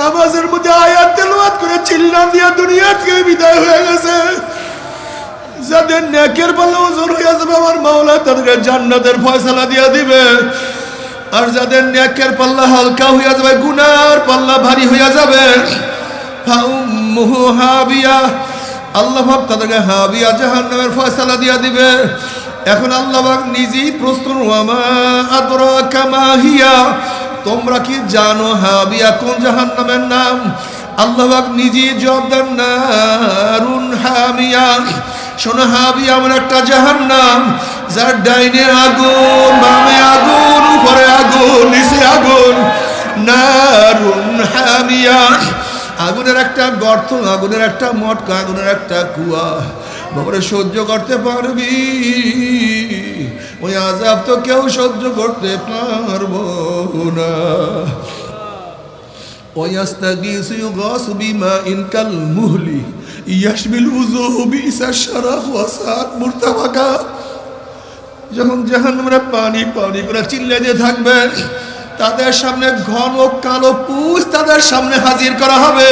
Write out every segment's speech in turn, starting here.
নামাজের মধ্যে আয়াত তেলাওয়াত করে চিল্লা দিয়া দুনিয়া থেকে বিদায় হয়ে গেছে। যাদের নেকের পাল্লা ওজন হয়ে যাবে, আমার মাওলা তাদেরকে জান্নাতের ফয়সালা দিয়া দিবে। আর যাদের নেকের পাল্লা হালকা হইয়া যাবে, গুনার পাল্লা ভারী হইয়া যাবে আল্লাহ পাক তাদেরকে হাবিয়া জাহান্নামের ফয়সালা দিয়া দিবে। এখন আল্লাহ নিজেই প্রশ্ন ওয়ামা আদরা কামা হিয়া? তোমরা কি জানো হাবিয়া কোন জাহান্নামের নাম? আল্লাহ পাক নিজেই জবাব দেন হামিয়া। শোনো হাবিয়া, আমার একটা জাহান্নাম, যার ডাইনে আগুন, বামে আগুন, উপরে আগুন, নিচে আগুন। হামিয়া। আগুনের একটা গর্ত, আগুনের একটা মটকা, আগুনের একটা কুয়া। বাবারে সহ্য করতে পারবি ওই আজাব তো কেউ সহ্য করতে পারবো না ويستغيث يغاث بماء كالمهل يشبه الوجوه بئس الشراب وساءت مرتفقا যখন জাহান্নামরা পানি পানি করে চিল্লে দিয়ে থাকবে তাদের সামনে ঘন কালো পুষ তাদের সামনে হাজির করা হবে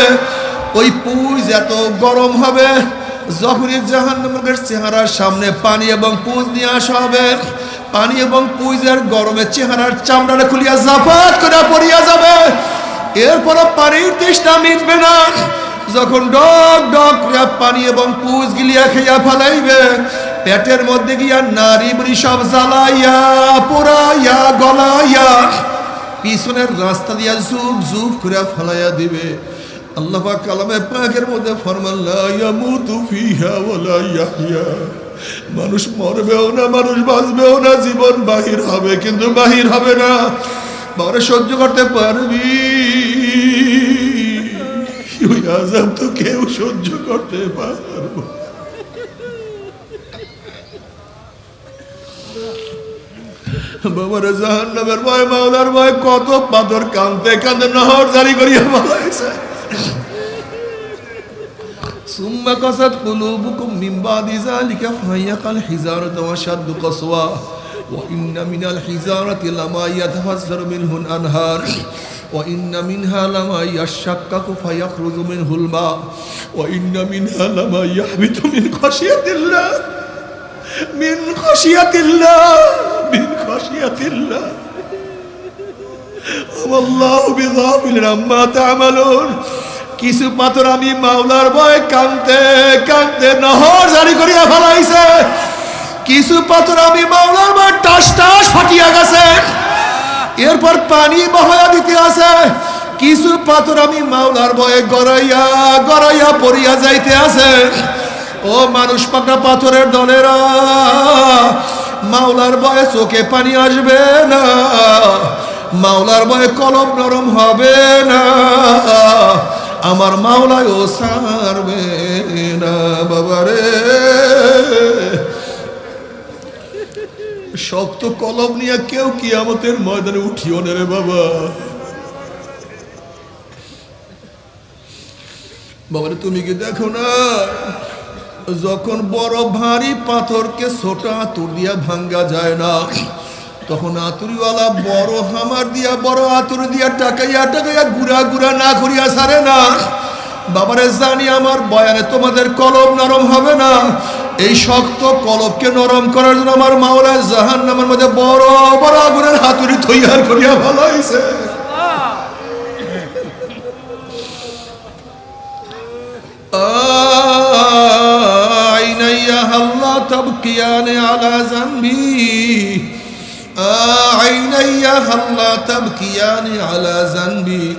ওই পুষ এত গরম হবে যখনই জাহান্নামের চেহারার সামনে পানি এবং পুষ নিয়ে আসা হবে। পানি এবং পুজের গরমে চেহারার চামড়াটা খুলিয়া জাফাত করে পড়িয়া যাবে। এরপর পানির তৃষ্ণা মিটবে না। যখন ডক ডক পানি এবং পুজ গিলিয়া খেয়া ফেলাইবে, পেটের মধ্যে গিয়া নারী বুড়ি সব জ্বালাইয়া, পোড়াইয়া, গলাইয়া, পিছনের রাস্তা দিয়া জুব জুব করে ফেলাইয়া দিবে। আল্লাহ পাক কালামে পাকের মধ্যে ফরমান, লা ইয়ামুতু ফিহা ইয়াহইয়া। মানুষ মরবেও না, মানুষ বাঁচবেও না, জীবন বাহির হবে, কিন্তু বাহির হবে না। বাবারে সহ্য করতে পারবি। ওই আজাব তো কেউ সহ্য করতে পারব। বাবারে জাহান নামের ভয়, কত পাথর কান্দতে কান্দে নহর জারি করিয়া মালাইছে ثم قست قلوبكم من بعد ذلك فهي كالحجارة وأشد قسوة وإن من الحجارة لما يتفجر منه الأنهار وإن منها لما يشقق فيخرج منه الماء وإن منها لما يحبط من خشية الله من خشية الله من خشية الله وما الله بغافل عما تعملون কিছু পাথর আমি মাওলার ভয় কানতে কানতে নহর জারি করিয়া ফেলাইছে। কিছু পাথর আমি মাওলার ভয় টাস টাস ফাটিয়া গেছে। এরপর পানি বহয়া দিতে আছে। কিছু পাথর আমি মাওলার ভয়ে গড়াইয়া গড়াইয়া পড়িয়া যাইতে আছে। ও মানুষ পাকড়া পাথরের দলেরা, মাওলার ভয়ে চোখে পানি আসবে না। মাওলার ভয়ে কলম নরম হবে না। আমার মাওলায় ও সারবে না বাবারে শক্ত কলম নিয়ে কেউ কিয়ামতের ময়দানে উঠিও না রে বাবা। বাবারে তুমি কি দেখো না? যখন বড় ভারী পাথরকে ছোট আতুর দিয়া ভাঙ্গা যায় না তখন আতুরিওয়ালা বড় হামার দিয়া, বড় আতুর দিয়া টাকাইয়া টাকাইয়া গুড়া গুড়া না করিয়া সারে না। বাবারে জানি আমার বয়ানে তোমাদের কলম নরম হবে না। এই শক্ত কলবকে নরম করার জন্য আমার মাওলা জাহান নামের মধ্যে বড় বড় আগুনের হাতুড়ি তৈয়ার করিয়া ভালো হয়েছে আইনাইয়া হাল্লা তবকিয়ানে আলা জানবি عيني هلا تبكيان على ذنبي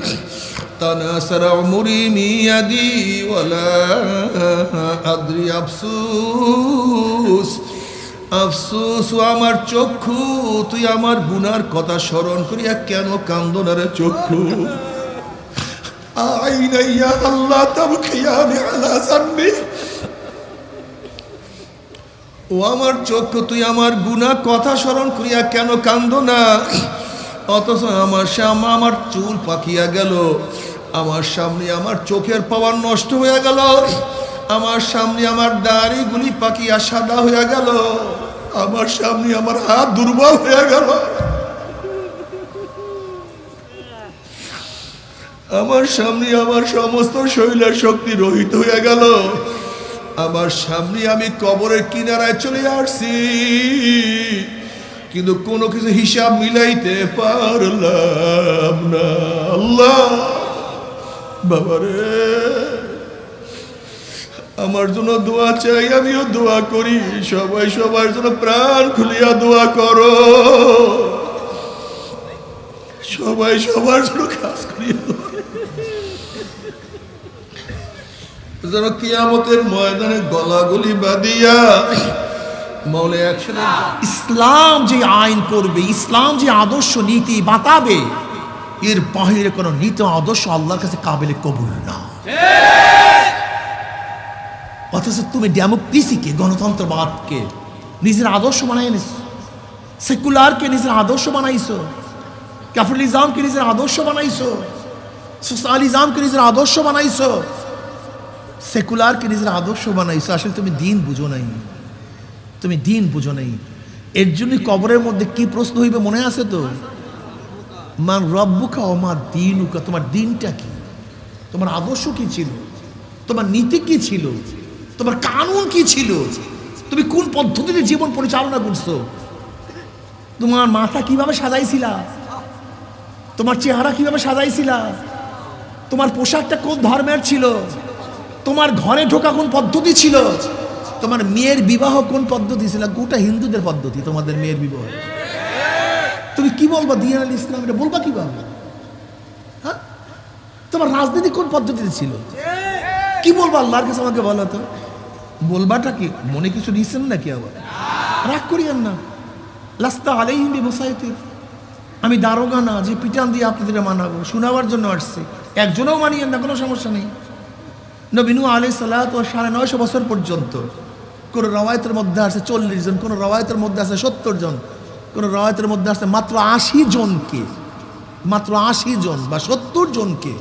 تناثر عمري من يدي ولا أدري أفسوس আফসোস ও আমার চক্ষু তুই আমার গুনার কথা স্মরণ করিয়া কেন কান্দনারে চক্ষু আইনাইয়া আল্লাহ তাবকিয়ানি আলা জানবি ও আমার চক্ষু, তুই আমার গুনাহ কথা স্মরণ করিয়া কেন কান্দ না? অথচ আমার সামনে আমার চুল পাকিয়া গেল, আমার সামনে আমার চোখের পাওয়ার নষ্ট হয়ে গেল, আমার সামনে আমার দাড়িগুলি পাকিয়া সাদা হয়ে গেল, আমার সামনে আমার হাত দুর্বল হয়ে গেল। আমার সামনে আমার সমস্ত শৈলের শক্তি রহিত হয়ে গেল আমার সামনে আমি কবরের কিনারায় চলে আসছি। কিন্তু কোনো কিছু হিসাব মিলাইতে পারলাম না। আল্লাহ, বাবারে, আমার জন্য দোয়া চাই, আমিও দোয়া করি। সবাই সবার জন্য প্রাণ খুলিয়া দোয়া করো। সবাই সবার জন্য কাজ করিয়া। যেন কিয়ামতের ময়দানে গলাগুলি বাদিয়া মৌলে ইসলাম যে আইন করবে, ইসলাম যে আদর্শ নীতি বাতাবে, এর বাহিরে কোনো নীতি আদর্শ আল্লাহর কাছে কাবিলে কবুল না। অথচ তুমি ডেমোক্রেসিকে, গণতন্ত্রবাদকে, নিজের আদর্শ বানাই নিস সেকুলারকে নিজের আদর্শ বানাইছো, ক্যাপিটালিজমকে নিজের আদর্শ বানাইছো, সোশ্যালিজমকে নিজের আদর্শ বানাইছো সেকুলারকে নিজের আদর্শ বানাইছো? আসলে তুমি দিন বুঝো নাই। তুমি দিন বুঝো নাই। এর জন্য কবরের মধ্যে কি প্রশ্ন হইবে মনে আছে তো? মান রব্বুকা ও মা দিন উকা তোমার দিনটা কি? তোমার আদর্শ কি ছিল? তোমার নীতি কি ছিল? তোমার কানুন কি ছিল? তুমি কোন পদ্ধতিতে জীবন পরিচালনা করছ? তোমার মাথা কীভাবে সাজাইছিলা? তোমার চেহারা কীভাবে সাজাইছিলা? তোমার পোশাকটা কোন ধর্মের ছিল? তোমার ঘরে ঢোকা কোন পদ্ধতি ছিল? তোমার মেয়ের বিবাহ কোন পদ্ধতি ছিল? গোটা হিন্দুদের পদ্ধতি, তোমাদের মেয়ের বিবাহ। তুমি কি বলবা দিয়ান আল ইসলাম? এটা বলবা কীভাবে? হ্যাঁ? তোমার রাজনীতি কোন পদ্ধতিতে ছিল? কি বলব আল্লাহর কাছে আমাকে বলো তো? বলবাটা কি? মনে কিছু নিছেন নাকি আবার? রাগ করিয়েন না। লাস্তা আলাইহিম মুসাইতির আমি দারোগা না, যে পিটান দিয়ে আপনাদের মানাবো, শোনাবার জন্য আসছে। একজনও মানিয়েন না, কোনো সমস্যা নেই। নবীনু আলি সালাত ও সাড়ে নয়শো বছর পর্যন্ত কোনো রওয়ায়তের মধ্যে আছে চল্লিশ জন কোনো রওয়ায়তের মধ্যে আছে সত্তর জন কোনো রওয়ায়তের মধ্যে আছে মাত্র আশি জনকে মাত্র আশি জন বা সত্তর জনকে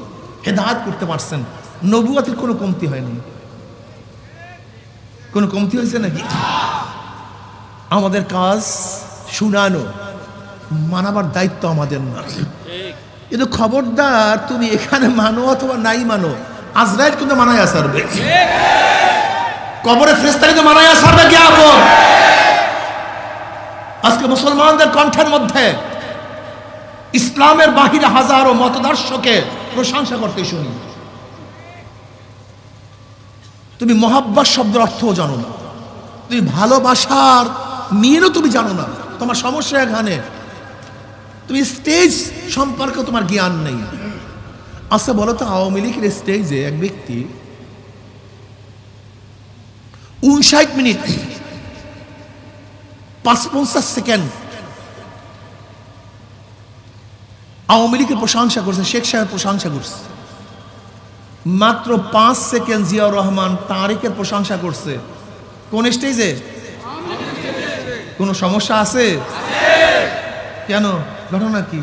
হেদায়ত করতে পারছেন। নবুয়াতের কোনো কমতি হয়নি। কোনো কমতি হয়েছে নাকি? আমাদের কাজ শুনানো মানাবার দায়িত্ব আমাদের না। কিন্তু খবরদার তুমি এখানে মানো অথবা নাই মানো আজরাইল কিন্তু মানায় আসারবে। কবরে ফ্রেস্তা কিন্তু মানায় আসারবে জ্ঞাপন আজকে মুসলমানদের কণ্ঠের মধ্যে ইসলামের বাহিরে হাজারো মতদর্শকে প্রশংসা করতে শুনি। তুমি মহাব্বাস শব্দের অর্থও জানো না। তুমি ভালোবাসার মিনও তুমি জানো না। তোমার সমস্যা এখানে। তুমি স্টেজ সম্পর্কে তোমার জ্ঞান নেই। আচ্ছা বলো তো আওয়ামী লীগের স্টেজে এক ব্যক্তি উনষাট মিনিট, পাঁচ পঞ্চাশ সেকেন্ড আওয়ামী লীগের প্রশংসা করছে, শেখ সাহেব প্রশংসা করছে। মাত্র পাঁচ সেকেন্ড জিয়াউর রহমান তারেকের প্রশংসা করছে। কোন স্টেজে কোনো সমস্যা আছে? কেন? ঘটনা কি?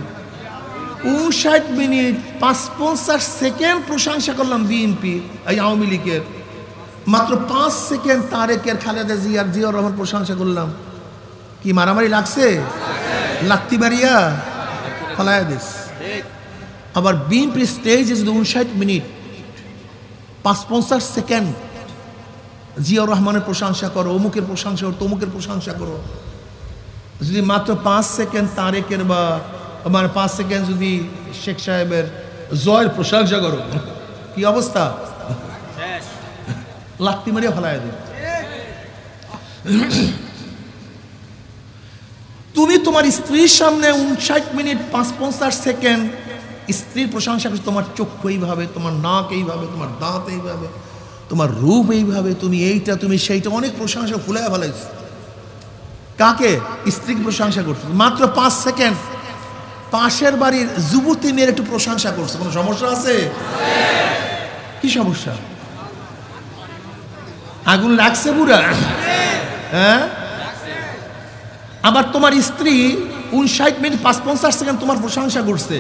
উনষাট মিনিট, পাঁচ পঞ্চাশ সেকেন্ড প্রশংসা করলাম বিএনপি, এই আওয়ামী লীগের। মাত্র পাঁচ সেকেন্ড তারেকের খালেদা জিয়ার জিয়াউর রহমান প্রশংসা করলাম। কি মারামারি লাগছে? লাত্তি মারিয়া ফলায়া দিস। আবার বিএনপি স্টেজে যদি উনষাট মিনিট, পাঁচ পঞ্চাশ সেকেন্ড জিয়াউর রহমানের প্রশংসা করো, অমুকের প্রশংসা করো, তমুকের প্রশংসা করো। যদি মাত্র পাঁচ সেকেন্ড তারেকের বা মানে পাঁচ সেকেন্ড যদি শেখ সাহেবের জয়ের প্রশংসা করো। কি অবস্থা? লাত্তি মারিয়া ফেলায় দেবে তুমি তোমার স্ত্রীর সামনে উনষাট মিনিট পাঁচ পঞ্চাশ সেকেন্ড স্ত্রীর প্রশংসা করছ তোমার চক্ষু এইভাবে তোমার নাক এইভাবে তোমার দাঁত এইভাবে তোমার রূপ এইভাবে তুমি এইটা তুমি সেইটা অনেক প্রশংসা ফুলে ফেলাইছো। কাকে? স্ত্রীকে প্রশংসা করছ। মাত্র পাঁচ সেকেন্ড। পাশের বাড়ির যুবতী মেয়ের একটু প্রশংসা করছে। কোনো সমস্যা আছে? কি সমস্যা? আগুন লাগছে বুড়া হ্যাঁ? আবার তোমার স্ত্রী উনষাট মিনিট পাঁচ পঞ্চাশ সেকেন্ড তোমার প্রশংসা করছে।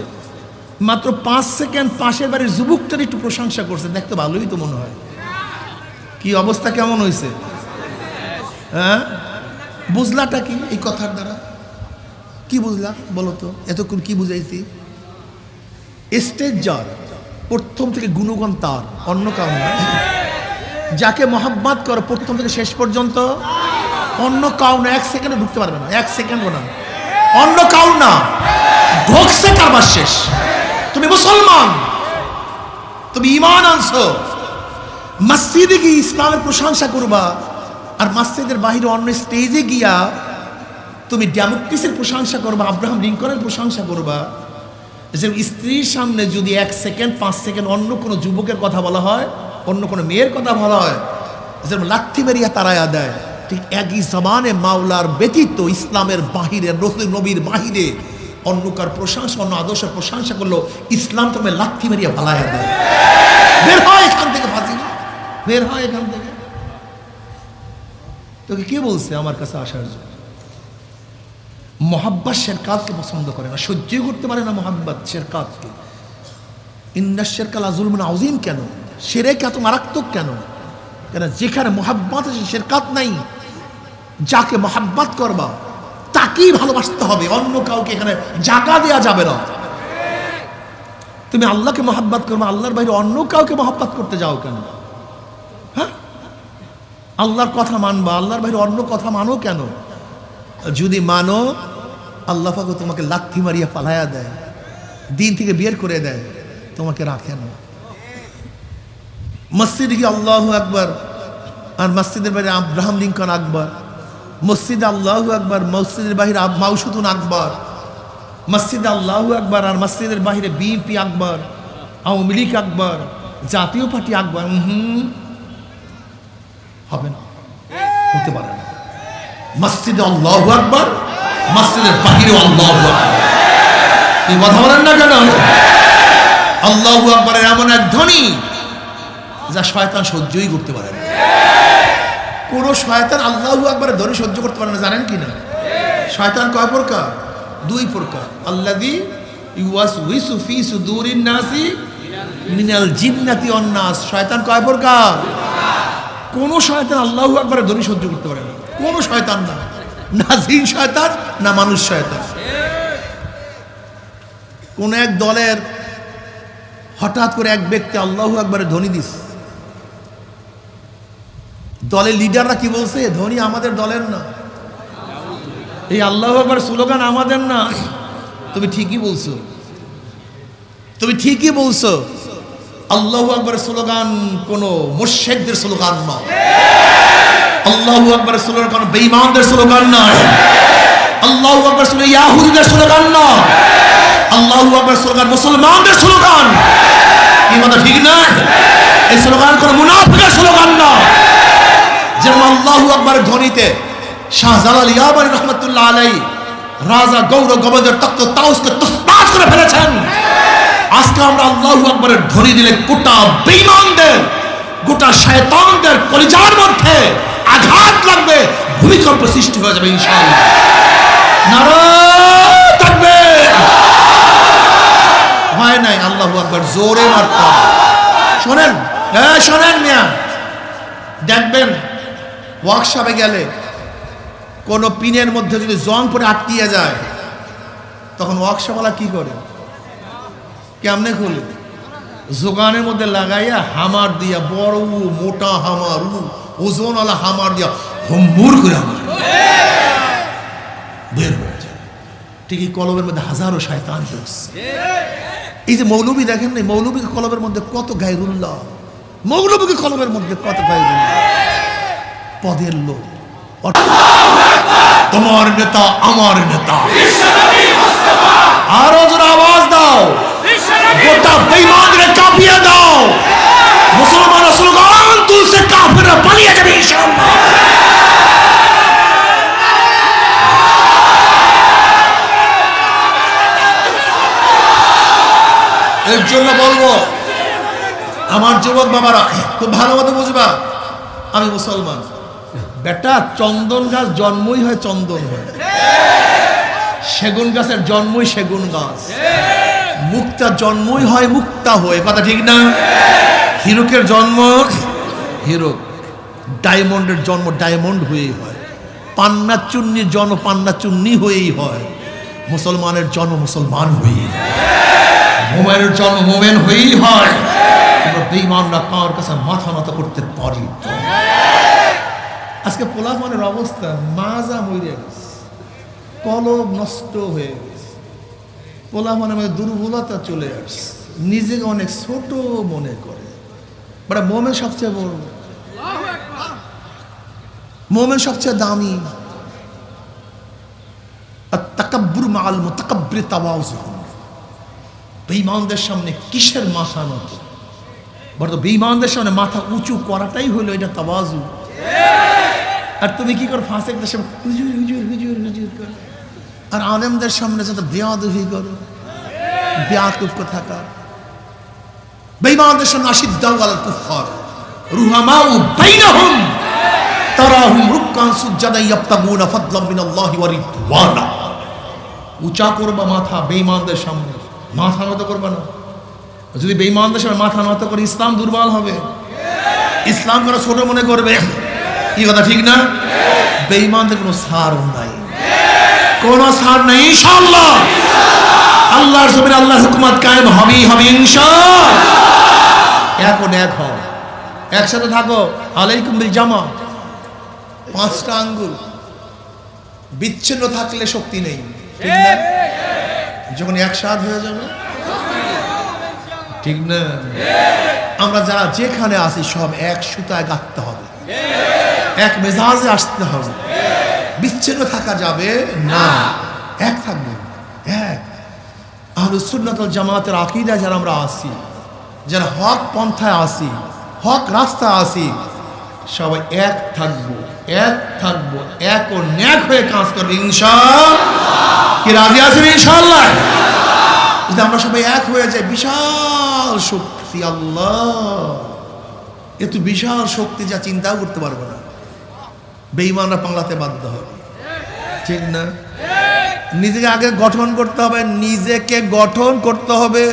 মাত্র পাঁচ সেকেন্ড পাশের বাড়ির যুবকটার একটু প্রশংসা করছে। দেখতে ভালোই তো মনে হয়। কি অবস্থা কেমন হয়েছে হ্যাঁ? বুঝলাটা কি এই কথার দ্বারা? কি বুঝলা বলো তো এতক্ষণ কি বুঝাইছি? স্টেজ জ্বর প্রথম থেকে গুণগণ তার, অন্য না। যাকে মহাব্বাত করো প্রথম থেকে শেষ পর্যন্ত, অন্য কাউ না এক সেকেন্ডে ঢুকতে পারবে না, এক সেকেন্ডও না। অন্য কাউ না, ঢোকছে কারবার শেষ। তুমি মুসলমান, তুমি ইমান আনছো। মসজিদে গিয়ে ইসলামের প্রশংসা করবা, আর মসজিদের বাহিরে অন্য স্টেজে গিয়া তুমি ডেমোক্রেসির প্রশংসা করবা আব্রাহাম লিঙ্কনের প্রশংসা করবা, যে স্ত্রীর সামনে যদি এক সেকেন্ড, পাঁচ সেকেন্ড অন্য কোনো যুবকের কথা বলা হয়, অন্য কোনো মেয়ের কথা বলা হয় যেরকম লাথি মেরিয়া তারায়া দেয়। ঠিক একই জমানে মাওলার ব্যতীত ইসলামের বাহিরে, রসুল নবীর বাহিরে অন্য কার প্রশংসা, অন্য আদর্শের প্রশংসা করল ইসলাম তুমি লাথি মেরিয়া ভালায়া দেয়। বের হয় এখান থেকে ফাঁসি বের হয় এখান থেকে। তোকে কে বলছে আমার কাছে আসার জন্য? মোহাব্বাত শেরকাতকে পছন্দ করে না, সহ্যই করতে পারে না মোহাব্বত শেরকাতকে। ইন্দাস শেরকাল আজুল মানে আজিম কেন? সেরে এত মারাত্মক কেন? কেন যেখানে মোহাব্বত আছে, শেরকাত নাই। যাকে মোহাব্বত করবা, তাকেই ভালোবাসতে হবে, অন্য কাউকে এখানে জায়গা দেওয়া যাবে না। তুমি আল্লাহকে মোহাব্বত করবা, আল্লাহর বাইরে অন্য কাউকে মোহাব্বত করতে যাও কেন? হ্যাঁ? আল্লাহর কথা মানবা, আল্লাহর বাইরে অন্য কথা মানো কেন? যদি মানো আল্লাহ পাকও তোমাকে লাথি মারিয়া পালায়া দেয়, দিন থেকে বের করে দেয়, তোমাকে রাখে না। মসজিদে গিয়ে আল্লাহ আকবর, আর মসজিদের বাইরে আব্রাহাম লিঙ্কন আকবর, মসজিদে আল্লাহ আকবর, মসজিদের বাহিরে মাউসুদুন আকবর, মসজিদে আল্লাহ আকবর, আর মসজিদের বাহিরে বিএনপি আকবর, আওয়ামী লীগ আকবর, জাতীয় পার্টি আকবর হুম, হবে না, হতে পারে না। মসজিদে আল্লাহ আকবর মসজিদের বাহিরে আল্লাহ এই কথা বলেন না কেন? আল্লাহ আকবরের এমন এক ধ্বনি যা শয়তান সহ্যই করতে পারে না। কোন শয়তান আল্লাহ আকবরের ধ্বনি সহ্য করতে পারে না, জানেন কি না? শয়তান কয় প্রকার? দুই প্রকার। আল্লাদি ইউয়াস উইসু ফি সুদুরিন নাসি মিনাল জিন্নাতি অন্নাস শয়তান কয় প্রকার? কোন শয়তান আল্লাহ আকবরের ধ্বনি সহ্য করতে পারে না। কোন শয়তান না। না জিন শয়তান, না মানুষ শয়তান। কোন এক দলের হঠাৎ করে এক ব্যক্তি আল্লাহ আকবরের ধ্বনি দিস। দলের লিডাররা কি বলছে? ধ্বনি আমাদের দলের না। এই আল্লাহ আকবর স্লোগান আমাদের না। তুমি ঠিকই বলছো। তুমি ঠিকই বলছো। আল্লাহ আকবরের স্লোগান কোনো মুর্শেকদের স্লোগান নয়। আল্লাহু আকবরের স্লোগান কোনো বেঈমানদের স্লোগান নয়। আল্লাহু আকবর স্লোগান ইয়াহুদিদের স্লোগান নয়। আল্লাহু আকবর স্লোগান মুসলমানদের স্লোগান। কি কথা ঠিক না? এই স্লোগান কোনো মুনাফিকের স্লোগান নয়। যেমন আল্লাহু আকবরের ধ্বনিতে শাহজালাল ইয়াবানি রহমতুল্লাহ আলাই রাজা গৌর গোবিন্দের তক্ত তাউসকে তুসতাস করে ফেলেছেন। আজকে আমরা আল্লাহু আকবরের ধ্বনি দিলে গোটা বেঈমানদের, গোটা শয়তানদের কলিজার মধ্যে আঘাত লাগবে, ভূমিকম্প সৃষ্টি হয়ে যাবে ইনশাআল্লাহ। থাকবে। হয় নাই, আল্লাহু আকবর, জোরে মারতে শোনেন হ্যাঁ শোনেন মিয়া, দেখবেন ওয়ার্কশপে গেলে কোনো পিনের মধ্যে যদি জং পরে আটকিয়ে যায়, তখন ওয়ার্কশপওয়ালা কি করে? কেমনে খুলে? জোগানের মধ্যে লাগাইয়া হামার দিয়া বড়, মোটা হামার ওজনওয়ালা হামার দিয়া হম্বুর করে আমার। বের হয়ে যায়। ঠিকই কলমের মধ্যে হাজারো শয়তান ঢুকছে এই যে মৌলবী দেখেন না মৌলবীকে কলমের মধ্যে কত গায়রুল্লাহ, মৌলবীকে কলমের মধ্যে কত গায়রুল্লাহ। পদের লোক। তোমার নেতা, আমার নেতা। আরও জোরে আওয়াজ দাও। গোটা বেঈমানদের কাঁপিয়ে দাও। মুসলমান স্লোগান তুলছে পালিয়ে যাবে এর জন্য বলব, আমার যুবক বাবারা, খুব ভালো মতো বুঝবা, আমি মুসলমান। বেটা, চন্দন গাছ জন্মই হয় চন্দন হয়। সেগুন গাছের জন্মই সেগুন গাছ। মুক্তা জন্মই হয় মুক্তা হয়ে, কথা ঠিক না? হিরুকের জন্ম হিরক। ডায়মন্ডের জন্ম ডায়মন্ড হয়েই হয়। পান্না চুন্নির জন্ম পান্না চুন্নি হয়েই হয়। মুসলমানের জন্ম মুসলমান হয়েই মোমেনের জন্ম মোমেন হয়েই হয়। আমরা বেইমানরা কার কাছে মাথা নত করতে পারি। আজকে পোলাপানের অবস্থা মাজা মরে গেছে। কলব নষ্ট হয়ে গেছে। পোলাপানের মধ্যে দুর্বলতা চলে আসছে। নিজেকে অনেক ছোট মনে করে। বড় মোমেন সবচেয়ে বড়। মোমেন সবচেয়ে দামি। বেঈমানদের সামনে কিসের মাথা নত? বেঈমানদের সামনে মাথা উঁচু করাটাই হলো এটা আর তুমি কি করো, ফাঁসেকদের সামনে আর আলেমদের সামনে যত বেয়াদহি করো থাকা বেঈমানদের সামনে আশিদ্দাউ আলাল কুফার রুহামাউ তারাহুম রুক্কান সুজ্জাদা ইয়াবতাগুনা ফাদলাম মিনাল্লাহি ওয়া রিদওয়ানা। উঁচা করবা মাথা বেঈমানদের সামনে। মাথা নত করবা না। যদি বেঈমানদের সামনে মাথা নত করে, ইসলাম দুর্বল হবে। ইসলাম করে ছোট মনে করবে। কি কথা, ঠিক না? বেঈমানদের কোনো সার নাই। কোনো সার নাই, ইনশাআল্লাহ। আল্লাহর জমিনে আল্লাহর হুকুমত কায়েম হবেই হবে, ইনশাআল্লাহ। এখন এক হও। একসাথে থাকো। আলাইকুম বিল জামা পাঁচটা আঙ্গুল। বিচ্ছিন্ন থাকলে শক্তি নেই। ঠিক না? যখন একসাথ হয়ে যাবে। ঠিক না? আমরা যারা যেখানে আছি সব এক সুতায় গাঁথতে হবে। এক মেজাজে আসতে হবে। বিচ্ছিন্ন থাকা যাবে না। এক থাকবে। এক। জামাতের আকিদা যারা আমরা আসি যারা হক পন্থায় আসি হক রাস্তায় আসি সবাই এক থাকব। এক থাকব, এক ও ন্যাক হয়ে কাজ করবে, ইনশাআল্লাহ। কি রাজি আছেন ইনশাল্লাহ যদি আমরা সবাই এক হয়ে যাই, বিশাল শক্তি, আল্লাহ। এত বিশাল শক্তি যা চিন্তাও করতে পারব না। বেইমানরা পাংলাতে বাধ্য হবে। ঠিক না? নিজেকে আগে গঠন করতে হবে, নিজেকে গঠন করতে হবে।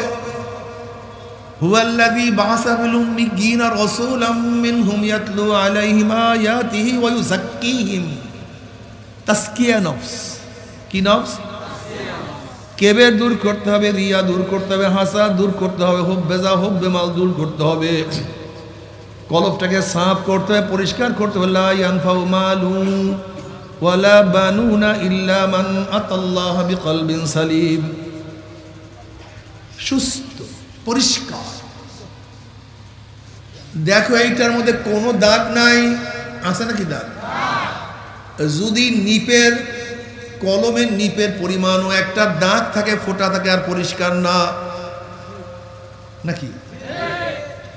হুয়াল্লাযী বাআসা ফিল উম্মিয়িনা রাসূলাম মিনহুম ইয়াতলু আলাইহিম আয়াতিহি ওয়া ইউযাক্কিহিম। তাসকিয়া নফস। কি নফস? কেবের দূর করতে হবে? রিয়া দূর করতে হবে? হাসা দূর করতে হবে? হোক বেজা হোক বেমাল দূর করতে হবে। কলবটাকে সাফ করতে হবে, পরিষ্কার করতে হবে। লা ইয়ানফাউ মালুন ওয়ালা বানুনা ইল্লা মান আতাল্লাহ বিকলবিন সালিম। সুস্থ পরিষ্কার। দেখো, এইটার মধ্যে কোনো দাগ নাই। আছে নাকি দাগ? যদি নিপের কলমের নিপের পরিমাণও একটা দাগ থাকে, ফোটা থাকে আর পরিষ্কার না, নাকি?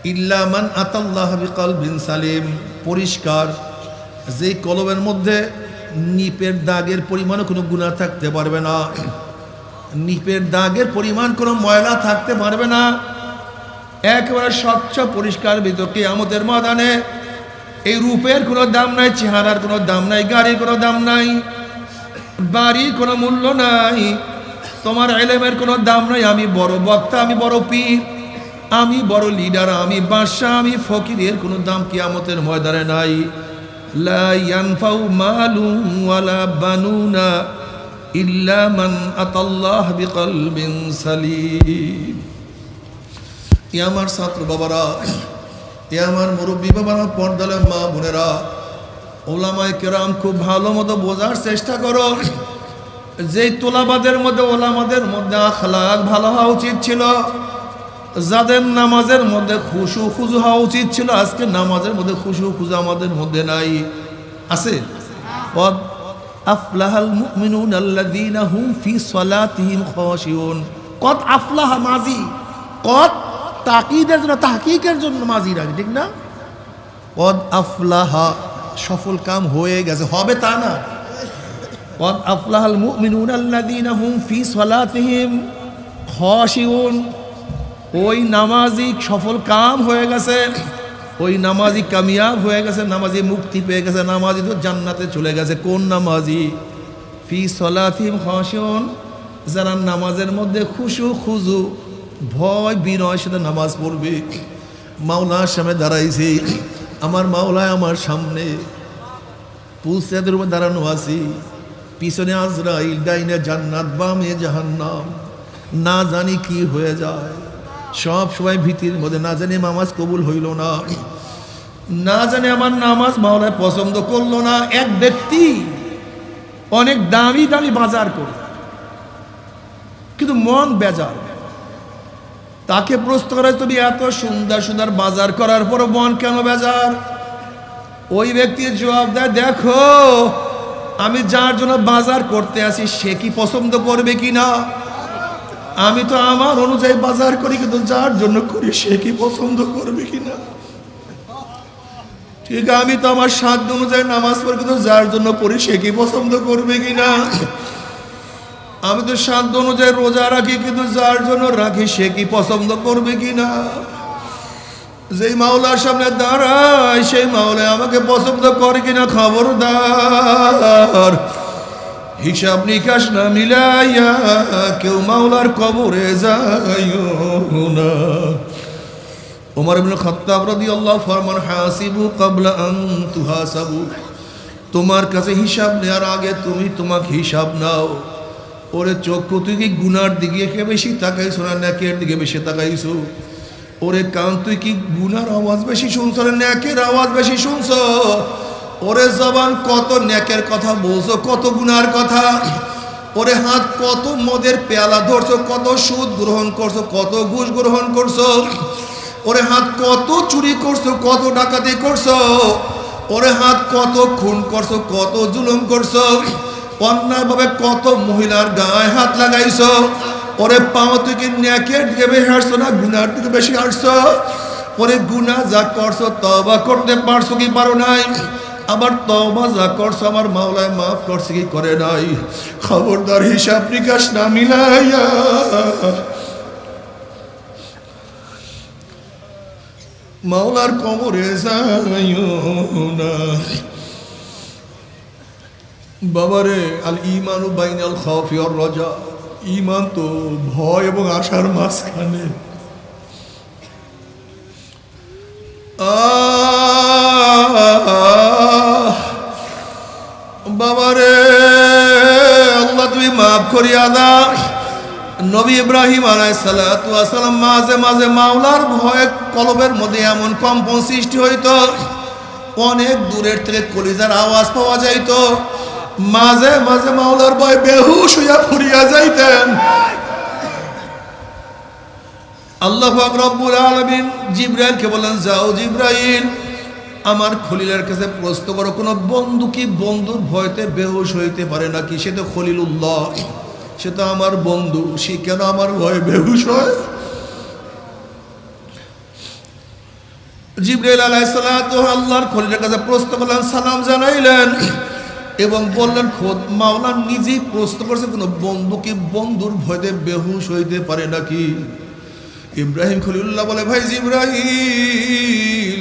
ইল্লামান আতাল্লাহ বিকল বিন সালিম, পরিষ্কার। যে কলমের মধ্যে নিপের দাগের পরিমাণও কোনো গুণা থাকতে পারবে না। নিপের দাগের পরিমাণ কোনো ময়লা থাকতে পারবে না। একেবারে স্বচ্ছ, পরিষ্কার বিতর্কে আমাদের ময়দানে। এই রূপের কোনো দাম নাই, চেহারার কোনো দাম নাই, গাড়ির কোনো দাম নাই, বাড়ির কোনো মূল্য নাই। তোমার এলেমের কোনো দাম নাই, আমি বড় বক্তা, আমি বড় পীর, আমি বড় লিডার, আমি বাদশাহ, আমি ফকিরের কোনো দাম কি কিয়ামতের ময়দানে নাই। লা ইয়ানফাউ মালুন ওয়ালা বানুনা। ইল্লা মান আতাল্লাহ বিকলবিন সালিম। এ আমার ছাত্র বাবারা এ আমার মুরব্বী বাবারা পর্দালে মা বোনেরা ওলামায় কেরাম খুব ভালো মতো বোঝার চেষ্টা করো। যে তোলাবাদের মধ্যে ওলামাদের মধ্যে আখলাক ভালো হওয়া উচিত ছিল। যাদের নামাজের মধ্যে খুশু খুজু হওয়া উচিত ছিল আজকে নামাজের মধ্যে খুশু খুজু আমাদের মধ্যে নাই। আছে? আফলাহাল মুমিনুন আল্লাযীনা হুম ফি সলাতিহিম খাশিউন। কত আফলাহ মাজি, কত তাকিদের জন্য, তাহকিকের জন্য মাজি রাখি, ঠিক না? কদ আফলাহা, সফল কাম হয়ে গেছে, হবে তা না। কদ আফলাহাল মুমিনুন আল্লাযীনা হুম ফি সলাতিহিম খাশিউন। ওই নামাজি সফল কাম হয়ে গেছে ওই নামাজি কামিয়াব হয়ে গেছে, নামাজি মুক্তি পেয়ে গেছে, নামাজি তো জান্নাতে চলে গেছে। কোন নামাজি? ফি সলাথিম হসন যারা নামাজের মধ্যে খুশু, খুজু, ভয়, বিনয় সাথে নামাজ পড়বে। মাওলার সামনে দাঁড়াইছি, আমার মাওলায় আমার সামনে। পুলসেদের উপর দাঁড়ানো আছি, পিছনে আজরাইল, ডাইনে জান্নাত, বামে জাহান্নাম। না জানি কি হয়ে যায়। সব সময় ভীতির মধ্যে, না জানি নামাজ কবুল হইল না। না জানি আমার নামাজ মাওলায় পছন্দ করল না। এক ব্যক্তি অনেক দামি দামি বাজার করে। কিন্তু মন বেজার তাকে প্রশ্ন করা তুমি এত সুন্দর সুন্দর বাজার করার পর মন কেন বেজার ওই ব্যক্তির জবাব দেয়, দেখো, আমি যার জন্য বাজার করতে আসি, সে কি পছন্দ করবে কি না আমি তো আমার অনুযায়ী বাজার করি, কিন্তু যার জন্য করি সে কি পছন্দ করবে কিনা ঠিক, আমি তো আমার সাধ্য অনুযায়ী নামাজ পড়ি, কিন্তু যার জন্য পড়ি সে কি পছন্দ করবে কিনা আমি তো সাধ্য অনুযায়ী রোজা রাখি, কিন্তু যার জন্য রাখি সে কি পছন্দ করবে কিনা যেই মাওলার সামনে দাঁড়ায়, সেই মাওলা আমাকে পছন্দ করে কিনা, খবরদার। হিসাব নিকাশ না মিলাইয়া কেউ মাওলার কবরে যাইও না। ওমর ইবনে খাত্তাব রাদিয়াল্লাহু ফরমান, হাসিবু ক্বাবলা আন তুহাসাবু। তোমার কাছে হিসাব নেওয়ার আগে তুমি তোমাকে হিসাব নাও। ওরে চক্ষু, তুই কি গুনার দিকে বেশি তাকাইছো না নাকের দিকে বেশি তাকাইছো? ওরে কান, তুই কি গুনার আওয়াজ বেশি শুনছ না ন্যাকের আওয়াজ বেশি শুনছ? ওরে জবান কত ন্যাকের কথা বলছো, কত গুনার কথা? ওরে হাত কত মদের পেয়ালা ধরছো, কত সুদ গ্রহণ করছ, কত ঘুষ গ্রহণ করছ? ওরে হাত কত চুরি করছ, কত ডাকাতি করছ? ওরে হাত কত খুন করছ, কত জুলুম করছ? অন্যায়ভাবে কত মহিলার গায়ে হাত লাগাইছো? ওরে পাও তুই কি ন্যাকের দিকে বেশি হাসছো না গুনার দিকে বেশি হাসছো ওরে গুনা যা করছ তবা করতে পারছ কি পারো নাই? আবার তবা যা করছ, আমার মাওলায় মাফ করছে, কি করে নাই? খবরদার হিসাব নিকাশ না মিলাইয়া। মাওলার কবরে যাইও না। বাবারে, আল ইমানু বাইনাল আর রাজা। ইমান তো ভয় এবং আশার মাঝখানে। বাবারে আল্লাহ তুমি মাফ করিয়া দাও। নবী ইব্রাহিম আলাইসালাম মাঝে মাঝে মাওলার ভয়ে কলবের মধ্যে এমন কম্পন সৃষ্টি হইতো, অনেক দূরের থেকে কলিজার আওয়াজ পাওয়া যাইতো। মাঝে মাঝে মাওলার ভয় বেহুশ হইয়া ফুরিয়া যাইতেন। আল্লাহ পাক রব্বুল আলামিন জিব্রাইলকে বলেন যাও জিব্রাইল, আমার খলিলের কাছে প্রশ্ন করো, কোনো বন্ধু কি বন্ধুর ভয়তে বেহুশ হইতে পারে নাকি? সে তো খলিলুল্লাহ, সে তো আমার বন্ধু, সে কেন আমার ভয়ে বেহুশ হয়? জিব্রাইল আলাইহিসসালাম আল্লাহর খলিলের কাছে প্রশ্ন করলেন, সালাম জানাইলেন? এবং বললেন, খোদ মাওলা নিজেই প্রশ্ন করছে, কোনো বন্ধু কি বন্ধুর ভয়তে বেহুশ হইতে পারে নাকি? ইব্রাহিম খলিউল্লাহ বলে, ভাই জিব্রাহিম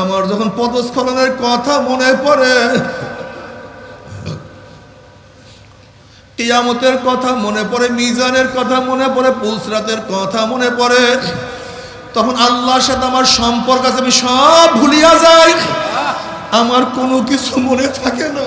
আমার যখন পদস্খলনের কথা মনে পড়ে, কিয়ামতের কথা মনে পড়ে, মিজানের কথা মনে পড়ে, পুলসরাতের কথা মনে পড়ে, তখন আল্লাহর সাথে আমার সম্পর্ক আছে, আমি সব ভুলিয়া যাই। আমার কোনো কিছু মনে থাকে না।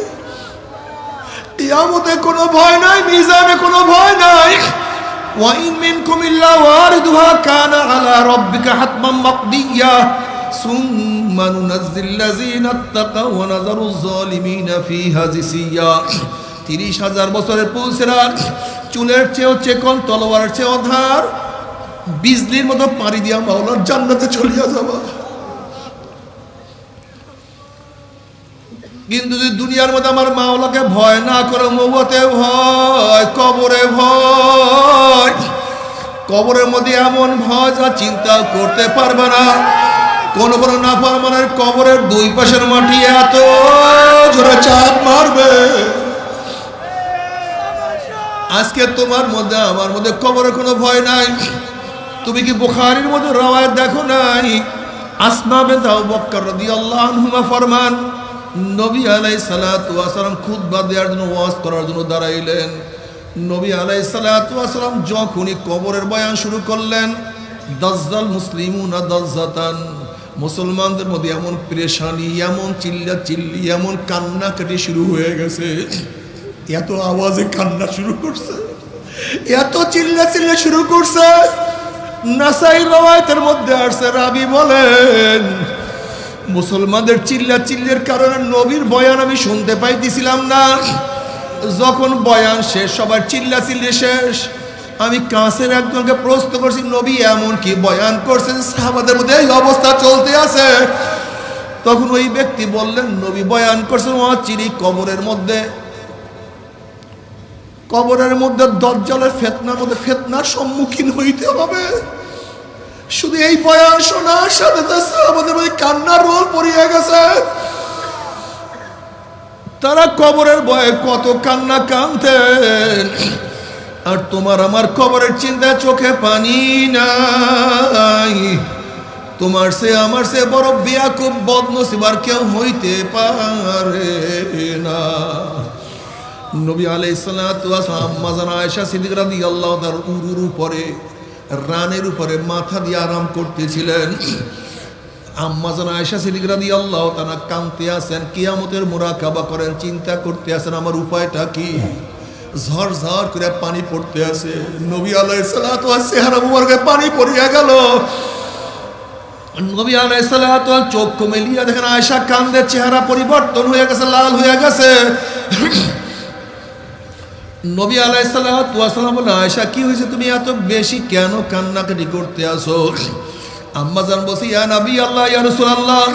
কিয়ামতে কোনো ভয় নাই মিজানে কোনো ভয় নাই। ওয়াইন মিনকুম ইল্লা ওয়ারিদুহা কানা আলা রাব্বিকা হাতমান মাকদিয়া। সুম্মা নুনাজ্জিল লাযিনা ইত্তাকাও ওয়া নাযারু যালিমিনা ফিহা জিসিয়া তিরিশ হাজার বছরের পুলসেরা চুলের চেয়েও চেকন, তলোয়ারের চেয়েও ধার বিজলির মতো পাড়ি দিয়া মাওলার জান্নাতে চলিয়া যাবা। কিন্তু যদি দুনিয়ার মধ্যে আমার মাওলাকে ভয় না করে মৌতে ভয়, কবরে ভয়, কবরের মধ্যে এমন ভয় যা চিন্তা করতে পারবে না। কোনো কোন কোন নাফরমানের কবরের দুই পাশের মাটি এত জোরে চাপ মারবে। আজকে তোমার মধ্যে, আমার মধ্যে কবরের কোনো ভয় নাই। তুমি কি বুখারির মধ্যে রওয়ায়ত দেখো নাই? আসমা বেদাও বক্কর রাদিয়াল্লাহু আনহুমা ফরমান। নবী আলাইহিস সালাতু ওয়াসালাম খুতবা দেওয়ার জন্য ওয়াজ করার জন্য দাঁড়াইলেন। নবী আলাইহিস সালাতু ওয়াসালাম যখনই কবরের বয়ান শুরু করলেন, দাজ্জাল দাজ্জাতান, মুসলমানদের মধ্যে এমন প্রেশানি, এমন চিল্লা চিল্লি, এমন কান্নাকাটি শুরু হয়ে গেছে। এত আওয়াজে কান্না শুরু করছে, এত চিল্লা চিল্লা শুরু করছে। নাসাই রওয়ায়তের মধ্যে আসছে, রাবি বলেন মুসলমানদের চিল্লা চিল্লের কারণে নবীর বয়ান আমি শুনতে পাইতেছিলাম না। যখন বয়ান শেষ, সবার চিল্লা চিল্লি শেষ। আমি কাঁচের একজনকে প্রশ্ন করছি, নবী এমন কি বয়ান করছেন? সাহাবাদের মধ্যে এই অবস্থা চলতে আছে? তখন ওই ব্যক্তি বললেন, নবী বয়ান করছেন ও চিরি কবরের মধ্যে কবরের মধ্যে দজ্জালের ফেতনার মধ্যে ফেতনার সম্মুখীন হইতে হবে। শুধু এই বয়ান শোনার সাথে আমাদের মধ্যে কান্নার রোল পড়িয়ে গেছে। তারা কবরের বয়ে কত কান্না কানতেন আর তোমার আমার কবরের চিন্তা চোখে পানি নাই। তোমার সে, আমার সে বড় বিয়াকুব বদনসিবার কেউ হইতে পারে না। নবী আলাই সালাম আয়েশা সিদ্দিক রাদিয়াল্লাহু তার উরুর উপরে রানের উপরে মাথা দিয়ে আরাম করতেছিলেন। কিয়ামতের মুরাকাবা করেন, চিন্তা করতে আছেন, আমার উপায়টা কি? করে পানি পড়তে সালাতু চেহারা পানি পড়িয়া গেল। নবী চোখ মেলিয়া দেখেন আয়েশা কান্দে চেহারা পরিবর্তন হয়ে গেছে, লাল হয়ে গেছে। নবী আলাইসাল্লাম বলে আয়সা কি হয়েছে তুমি এত বেশি কেন কান্নাকাটি করতে আসো? আম্মা জান বসি ইয়া নবী আল্লাহ, ইয়া রাসূলুল্লাহ,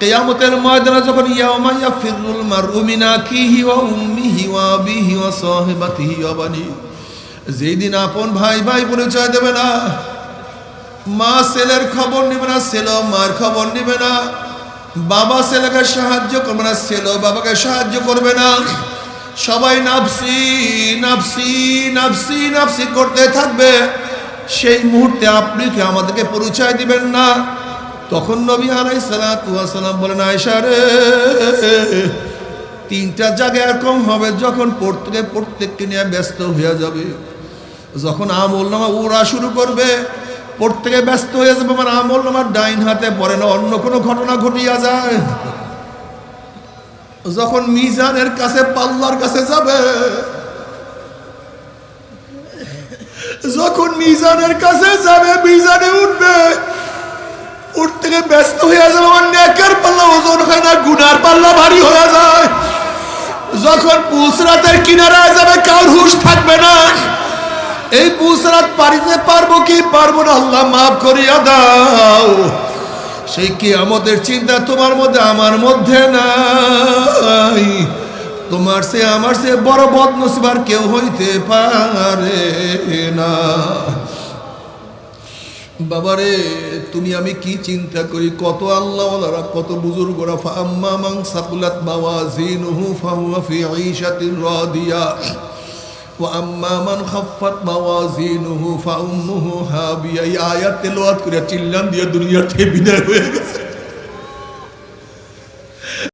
কিয়ামতের ময়দানে যখন ইয়াউমা ইয়াফিরুল মারউ মিন আখিহি ওয়া উম্মিহি ওয়া আবিহি ওয়া সাহিবাতিহি ওয়া বানি যেই দিন আপন ভাই ভাই পরিচয় দেবে না, মা ছেলের খবর নেবে না, ছেলে মার খবর নেবে না, বাবা ছেলেকে সাহায্য করবে না, ছেলে বাবাকে সাহায্য করবে না। সবাই নাফসি নাফসি নাফসি নাফসি করতে থাকবে। সেই মুহূর্তে আপনি কি আমাদেরকে পরিচয় দিবেন না? তখন নবী আলাই সালাম বলেন আয়সা রে, তিনটা জায়গায় এরকম হবে যখন প্রত্যেকে, প্রত্যেককে নিয়ে ব্যস্ত হয়ে যাবে। যখন আমল নামা উড়া শুরু করবে, প্রত্যেকে ব্যস্ত হয়ে যাবে আমার আমল নামার ডাইন হাতে পড়ে না, অন্য কোনো ঘটনা ঘটিয়া যায়। যখন মিজানের কাছে পাল্লার কাছে যাবে, যখন মিজানের কাছে যাবে, মিজানে উঠবে, উঠ থেকে ব্যস্ত হয়ে যাবে, আমার নেকের পাল্লা ওজন হয় না, গুনার পাল্লা ভারী হয়ে যায়। যখন পুসরাতের কিনারায় যাবে, কার হুশ থাকবে না। এই পুসরাত পারিতে পারব কি? পারব না, আল্লাহ মাফ করিয়া দাও। সেই কি আমাদের চিন্তা তোমার মধ্যে, আমার মধ্যে নাই। তোমার সে আমার সে বড় বদনসিবার কেউ হইতে পারে না। বাবারে, তুমি আমি কি চিন্তা করি? কত আল্লাহওয়ালারা, কত বুজুর্গরা ফাম্মা মাং সাকুলাত মাওয়াজিনুহু, ফাহুয়া ফি ঈশাতিন রাদিয়া। আম্মা মান খাফাত মাওয়াজিনুহু ফাউম্মুহু হাবিয়া এই আয়াত তেলাওয়াত করে চিল্লান দিয়ে দুনিয়া থেকে বিদায় হয়ে গেছে।